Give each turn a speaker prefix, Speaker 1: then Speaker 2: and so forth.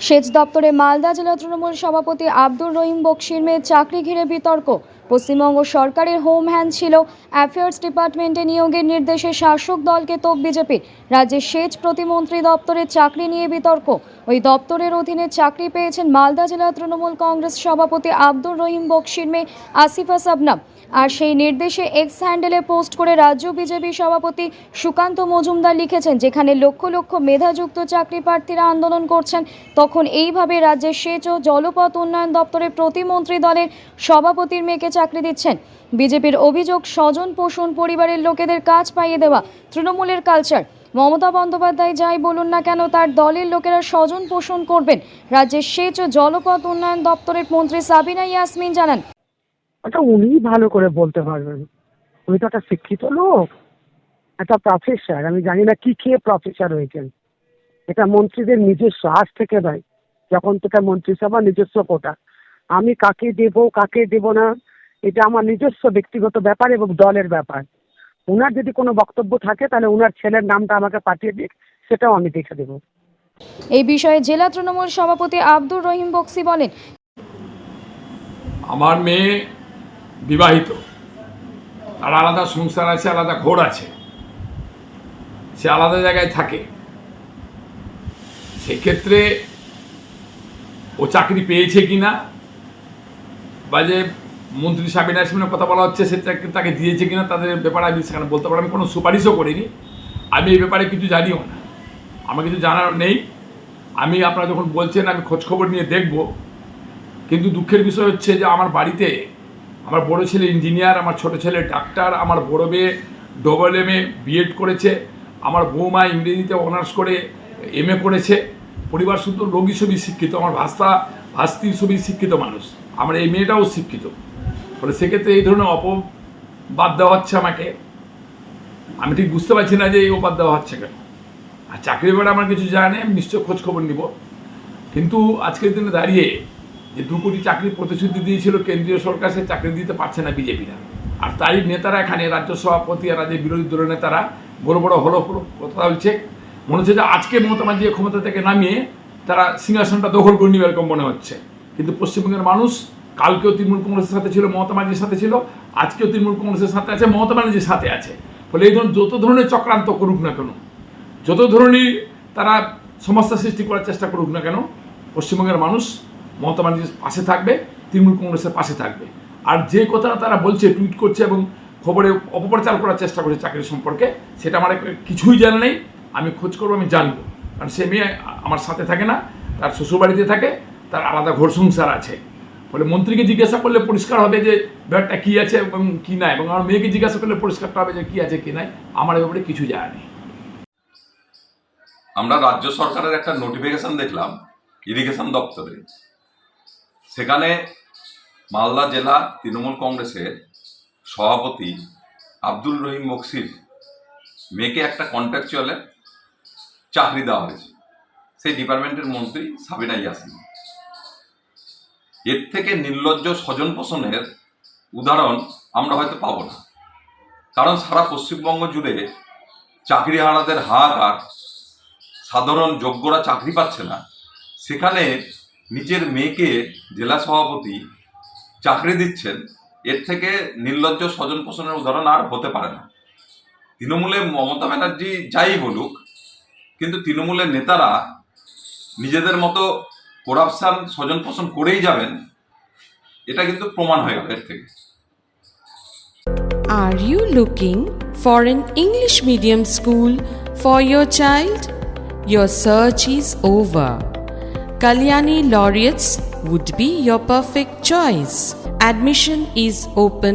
Speaker 1: সেচ দপ্তরে মালদা জেলা তৃণমূল সভাপতি আব্দুর রহিম বক্সির মেয়ে চাকরি ঘিরে বিতর্ক। পশ্চিমবঙ্গ সরকারের হোম হ্যান্ড ছিল। অ্যাফেয়ার্স ডিপার্টমেন্টে নিয়োগের নির্দেশে শাসক দলকে তোপ বিজেপি রাজ্যের সেচ প্রতিমন্ত্রী দপ্তরের চাকরি নিয়ে বিতর্ক। ওই দপ্তরের অধীনে চাকরি পেয়েছেন মালদা জেলা তৃণমূল কংগ্রেস সভাপতি আব্দুর রহিম বক্সির মেয়ে আসিফা সাবনাম। আর সেই নির্দেশে এক্স হ্যান্ডেলে পোস্ট করে রাজ্য বিজেপি সভাপতি সুকান্ত মজুমদার লিখেছেন, যেখানে লক্ষ লক্ষ মেধাযুক্ত চাকরি প্রার্থীরা আন্দোলন করছেন, তখন এইভাবে রাজ্যের সেচ ও জলপথ উন্নয়ন দপ্তরের প্রতিমন্ত্রী দলের সভাপতির মেয়েকে চাকরি দিচ্ছেন। বিজেপির অভিযোগ, স্বজন পোষণ, পরিবারের লোকেদের কাজ পাইয়ে দেওয়া, তৃণমূলের কালচার মমতা বন্দ্যোপাধ্যায় যাই বলুন না কেন, তার দলের লোকেরা স্বজন পোষণ করবেন। রাজ্যের সেচ ও জলপথ উন্নয়ন দপ্তরের মন্ত্রী সাবিনা ইয়াসমিন জানান।
Speaker 2: ওটা উনিই ভালো করে বলতে পারবেন। উনি তো একটা শিক্ষিত লোক, একটা প্রফেসর আমি জানি না কি খেয়ে প্রফেসর হয়েছেন। এটা মন্ত্রীদের নিজস্ব আজ থেকে নয়, যখন থেকে মন্ত্রিসভা নিজস্ব কোটা। আমি কাকে দেব কাকে দেব না এটা আমার নিজস্ব ব্যক্তিগত ব্যাপার এবং দলের ব্যাপার। ওনার যদি কোনো বক্তব্য থাকে তাহলে ওনার ছেলের নামটা আমাকে পাঠিয়ে দিক সেটাও আমি দেখে দেবো।
Speaker 1: এই বিষয়ে জেলা তৃণমূল সভাপতি আব্দুর রহিম বক্সি বলেন
Speaker 3: আমার মেয়ে বিবাহিত। তার আলাদা সংসার আছে আলাদা ঘোর আছে। সে আলাদা জায়গায় থাকে। সেক্ষেত্রে ও চাকরি পেয়েছে কি না বা যে মন্ত্রী সাবিনা ইয়াসমিনের কথা বলা হচ্ছে, সে চাকরি তাকে দিয়েছে কিনা, তাদের ব্যাপারে আমি সেখানে বলতে পারব আমি কোনো সুপারিশও করিনি। আমি এই ব্যাপারে কিছু জানিও না। আমার কিছু জানার নেই। আমি আপনারা যখন বলছেন, আমি খোঁজখবর নিয়ে দেখব। কিন্তু দুঃখের বিষয় হচ্ছে যে আমার বাড়িতে আমার বড় ছেলে ইঞ্জিনিয়ার, আমার ছোট ছেলে ডাক্তার, আমার বড় মেয়ে ডবল এম এ বিএড করেছে, আমার বৌমা ইংরেজিতে অনার্স করে এম এ করেছে। পরিবার শুধু রোগী ছবি শিক্ষিত, আমার ভাস্তা ভাস্তির ছবি শিক্ষিত মানুষ। আমার এই মেয়েটাও শিক্ষিত। ফলে সেক্ষেত্রে এই ধরনের অপবাদ দেওয়া হচ্ছে আমাকে। আমি ঠিক বুঝতে পারছি না যে এই অপবাদ দেওয়া হচ্ছে কেন। আর চাকরির ব্যাপারে আমার কিছু জানে আমি নিশ্চয় খোঁজ খবর নিব। কিন্তু আজকের দিনে দাঁড়িয়ে যে দু কোটি চাকরির প্রতিশ্রুতি দিয়েছিল কেন্দ্রীয় সরকার, সে চাকরি দিতে পারছে না বিজেপিরা। আর তারই নেতারা এখানে, রাজ্য সভাপতি আর রাজ্যের বিরোধী দলের নেতারা, বড় বড় হলো কথা বলছে। মনে হচ্ছে যে আজকে মমতা ব্যানার্জি ক্ষমতা থেকে নামিয়ে তারা সিংহাসনটা দখল করে নিবে এরকম মনে হচ্ছে। কিন্তু পশ্চিমবঙ্গের মানুষ কালকেও তৃণমূল কংগ্রেসের সাথে ছিল, মমতা ব্যানার্জির সাথে ছিল, আজকেও তৃণমূল কংগ্রেসের সাথে আছে, মমতা ব্যানার্জির সাথে আছে। ফলে এই ধরনের যত ধরনের চক্রান্ত করুক না কেন, যত ধরনের তারা সমস্যা সৃষ্টি করার চেষ্টা করুক না কেন, পশ্চিমবঙ্গের মানুষ মমতা ব্যানার্জির পাশে থাকবে, তৃণমূল কংগ্রেসের পাশে থাকবে। আর যে কথা তারা বলছে, টুইট করছে এবং খবরে অপপ্রচার করার চেষ্টা করছে চাকরি সম্পর্কে, সেটা আমার কিছুই জানা নেই, আমি খোঁজ করব, আমি জানব। কারণ সে মেয়ে আমার সাথে থাকে না, তার শ্বশুরবাড়িতে থাকে, তার আলাদা ঘর সংসার আছে। ফলে মন্ত্রীকে জিজ্ঞাসা করলে পরিষ্কার হবে যে ব্যাপারটা কী আছে এবং কী নাই, এবং আমার মেয়েকে জিজ্ঞাসা করলে পরিষ্কারটা হবে যে কী আছে, কী নাই, আমার ব্যাপারে কিছু জানা নেই
Speaker 4: আমরা রাজ্য সরকারের একটা নোটিফিকেশন দেখলাম ইরিগেশন দপ্তরে। সেখানে মালদা জেলা তৃণমূল কংগ্রেসের সভাপতি আব্দুল রহিম বক্সির মেয়েকে একটা কন্ট্রাকচুয়ালে চাকরি দেওয়া হয়েছে। সেই ডিপার্টমেন্টের মন্ত্রী সাবিনা ইয়াসিন। এর থেকে নির্লজ্জ স্বজন পোষণের উদাহরণ আমরা হয়তো পাবো না। কারণ সারা পশ্চিমবঙ্গ জুড়ে চাকরি চাকরিহারাদের হাহাকার, সাধারণ যোগ্যরা চাকরি পাচ্ছে না। সেখানে নিজের মেয়েকে জেলা সভাপতি চাকরি দিচ্ছেন, এর থেকে নির্লজ্জ স্বজন পোষণের উদাহরণ আর হতে পারে না। তৃণমূলে মমতা ব্যানার্জি যাই বলুক, কিন্তু তৃণমূলের নেতারা নিজেদের মতো করাপশান স্বজন পোষণ করেই যাবেন এটা কিন্তু প্রমাণ হয়ে গেল এর থেকে
Speaker 5: Are you looking for an English medium school for your child? Your search is over. Kalyani Laureates would be your perfect choice. Admission is open